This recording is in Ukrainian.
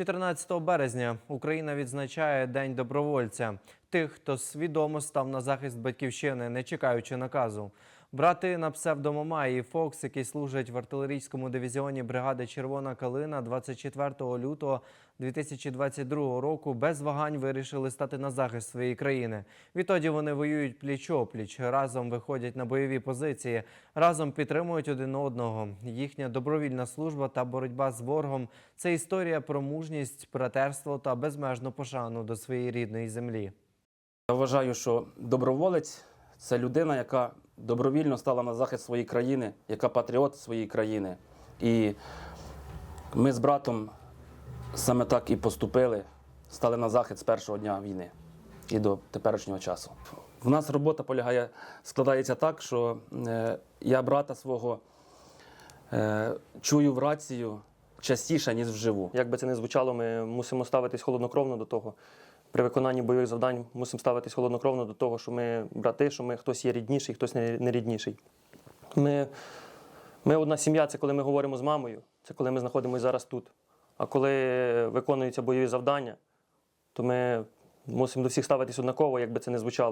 14 березня Україна відзначає День добровольця, тих, хто свідомо став на захист батьківщини, не чекаючи наказу. Брати на псевдомамай і Фокс, які служать в артилерійському дивізіоні бригади Червона калина 24 лютого 2022 року, без вагань вирішили стати на захист своєї країни. Відтоді вони воюють пліч-опліч, разом виходять на бойові позиції, разом підтримують один одного. Їхня добровільна служба та боротьба з ворогом це історія про мужність, братерство та безмежну пошану до своєї рідної землі. Я вважаю, що доброволець це людина, яка добровільно стала на захист своєї країни, яка патріот своєї країни. І ми з братом саме так і поступили, стали на захист з першого дня війни і до теперішнього часу. В нас робота полягає, складається так, що е, я брата свого е, чую в рацію частіше, ніж вживу. Як би це не звучало, ми мусимо ставитись холоднокровно до того. При виконанні бойових завдань мусимо ставитись холоднокровно до того, що ми брати, що ми хтось є рідніший, хтось не рідніший. Ми, ми одна сім'я, це коли ми говоримо з мамою, це коли ми знаходимося зараз тут. А коли виконуються бойові завдання, то ми мусимо до всіх ставитись однаково, як би це не звучало.